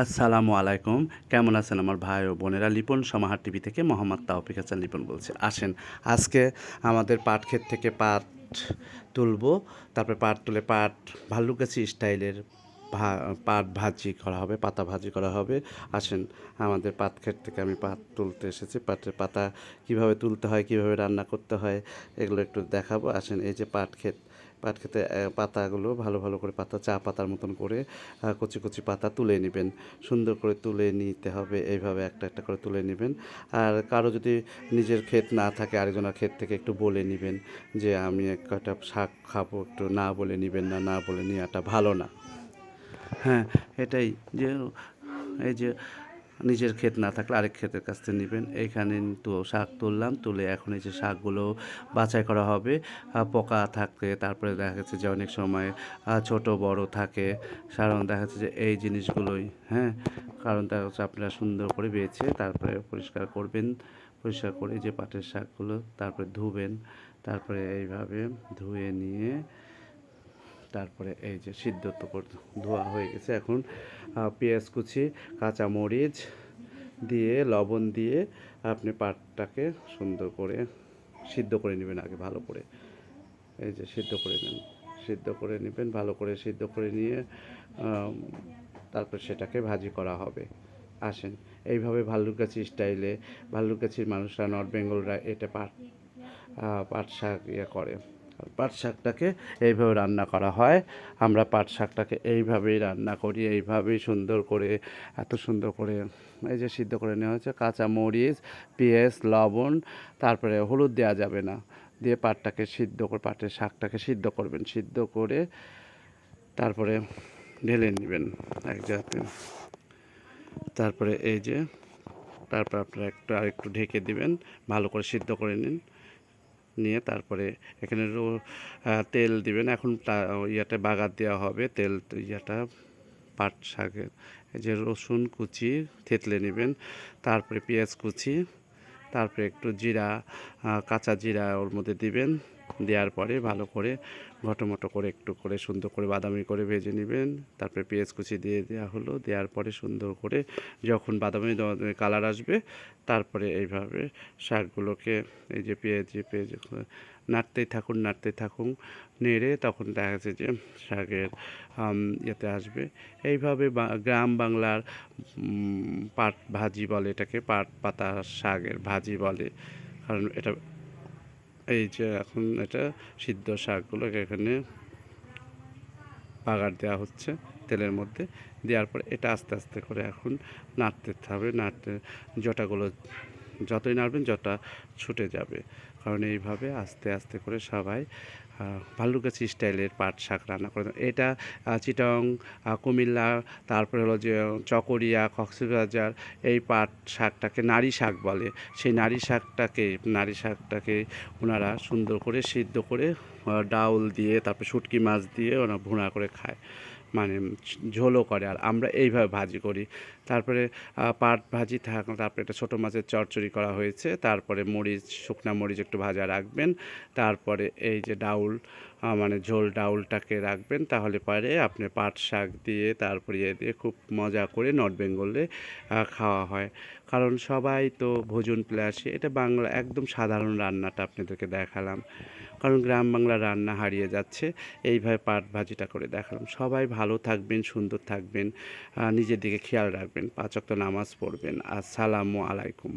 আসসালামু আলাইকুম। কেমন আছেন আমার ভাই ও বোনেরা? লিপন সমাহার টিভি থেকে মোহাম্মদ তাওফিক হাসান লিপন বলছি। আসেন, আজকে আমাদের পাট ক্ষেত থেকে পাট তুলবো। তারপরে পাট তুলে পাট ভাল্লুকাছি স্টাইলের ভা, পাট ভাজি করা হবে, পাতা ভাজি করা হবে। আসেন, আমাদের পাট ক্ষেত থেকে আমি পাট তুলতে এসেছি। পাটের পাতা কীভাবে তুলতে হয়, কীভাবে রান্না করতে হয়, এগুলো একটু দেখাবো। আসেন, এই যে পাট ক্ষেত পাট খেতে পাতাগুলো ভালো ভালো করে পাতা, চা পাতার মতন করে কচি কচি পাতা তুলে নেবেন। সুন্দর করে তুলে নিতে হবে, এইভাবে একটা একটা করে তুলে নেবেন। আর কারও যদি নিজের ক্ষেত না থাকে, আরেকজনের ক্ষেত থেকে একটু বলে নেবেন যে, আমি এক কটা শাক খাব, একটু না বলে নেবেন না না বলে নেওয়াটা ভালো না। হ্যাঁ এটাই যে, এই যে নিজের ক্ষেত না থাকলে আরেক ক্ষেতের কাছ থেকে নেবেন। এইখানে তো শাক তুললাম, তুলে এখন এই যে শাকগুলো বাছাই করা হবে। পোকা থাকে তারপরে দেখা যাচ্ছে যে অনেক সময় ছোট, বড় থাকে। কারণ দেখা যাচ্ছে যে এই জিনিসগুলোই হ্যাঁ? কারণ দেখা যাচ্ছে আপনারা সুন্দর করে বেছে তারপরে পরিষ্কার করবেন। পরিষ্কার করে যে পাটের শাকগুলো তারপরে ধুবেন। তারপরে এইভাবে ধুয়ে নিয়ে তারপরে এই যে সিদ্ধ তো ধোয়া হয়ে গেছে। এখন পেঁয়াজ কুচি, কাঁচা মরিচ দিয়ে, লবণ দিয়ে আপনি পাটটাকে সুন্দর করে সিদ্ধ করে নেবেন আগে ভালো করে। এই যে সিদ্ধ করে নেন। সিদ্ধ করে নেবেন, ভালো করে সিদ্ধ করে নিয়ে তারপর সেটাকে ভাজি করা হবে। আসেন। এইভাবে ভাল্লুকগাছি স্টাইলে ভাল্লুকগাছির মানুষরা নর্থ বেঙ্গলরা এটা পাট পাট শাক ইয়ে করে। পাট শাকটাকে এইভাবে রান্না করা হয়। আমরা পাট শাকটাকে এইভাবেই রান্না করি, এইভাবেই সুন্দর করে, এত সুন্দর করে, এই যে সিদ্ধ করে নেওয়া হয়েছে, কাঁচা মরিচ, পেঁয়াজ, লবণ, তারপরে হলুদ দেওয়া যাবে না। দিয়ে পাটটাকে সিদ্ধ করে, পাটের শাকটাকে সিদ্ধ করবেন। সিদ্ধ করে তারপরে ঢেলে নেবেন এক জায়গাতে। তারপরে এই যে, তারপর আপনারা একটু আর একটু ঢেকে দিবেন, ভালো করে সিদ্ধ করে নিন। নিয়ে তারপরে এখানে তেল দিবেন। এখন ইয়াতে বাগার দেওয়া হবে। তেল ইয়াটা পাট শাকের যে রসুন কুচি থেতলে নেবেন। তারপরে পেঁয়াজ কুচি, তারপরে একটু জিরা কাঁচা জিরা ওর মধ্যে দিবেন। দেওয়ার পরে ভালো করে ঘটমটো করে একটু করে সুন্দর করে বাদামি করে ভেজে নেবেন। তারপরে পেঁয়াজ কুচি দিয়ে দেওয়া হলো। দেওয়ার পরে সুন্দর করে যখন বাদামি কালার আসবে, তারপরে এইভাবে শাকগুলোকে এই যে পেঁয়াজ পেঁয়াজ নাড়তেই থাকুন নাড়তেই থাকুন, নেড়ে তখন দেখা যাচ্ছে যে শাকের ইয়েতে আসবে। এইভাবে গ্রাম বাংলার পাট ভাজি বলে এটাকে, পাট পাতা শাকের ভাজি বলে। কারণ এটা এই যে এখন এটা সিদ্ধ শাকগুলোকে এখানে বাগার দেওয়া হচ্ছে তেলের মধ্যে। দেওয়ার পরে এটা আস্তে আস্তে করে এখন নাড়তে হবে, নাড়তে জটাগুলো যতই নাড়বেন জটা ছুটে যাবে। কারণ এইভাবে আস্তে আস্তে করে সবাই ভাল্লুকাছি স্টাইলের পাট শাক রান্না করে এটা চিটং কুমিল্লা, তারপরে হলো যে, চকরিয়া, কক্সবাজার, এই পাট শাকটাকে নারী শাক বলে। সেই নারী শাকটাকে নারী শাকটাকে ওনারা সুন্দর করে সিদ্ধ করে ডাউল দিয়ে, তারপরে শুটকি মাছ দিয়ে ওরা ভুনা করে খায়। মানে ঝোলও করে আর আমরা এইভাবে ভাজি করি। তারপরে পাট ভাজি থাক, তারপরে একটা ছোটো মাছের চচ্চড়ি করা হয়েছে। তারপরে মরিচ, শুকনা মরিচ একটু ভাজা রাখবেন। তারপরে এই যে ডাউল মানে ঝোল ডাউলটাকে রাখবেন। তাহলে পরে আপনি পাট শাক দিয়ে, তারপরে ইয়ে দিয়ে খুব মজা করে নর্থ বেঙ্গলে খাওয়া হয়। কারণ সবাই তো ভোজন প্লাসে, এটা বাংলা একদম সাধারণ রান্নাটা আপনাদেরকে দেখালাম। কারণ গ্রাম বাংলা রান্না হারিয়ে যাচ্ছে, এইভাবে পাট ভাজিটা করে দেখালাম। সবাই ভালো থাকবেন সুন্দর থাকবেন নিজের দিকে খেয়াল রাখবেন পাঁচক্ত নামাজ পড়বেন। আসসালামু আলাইকুম।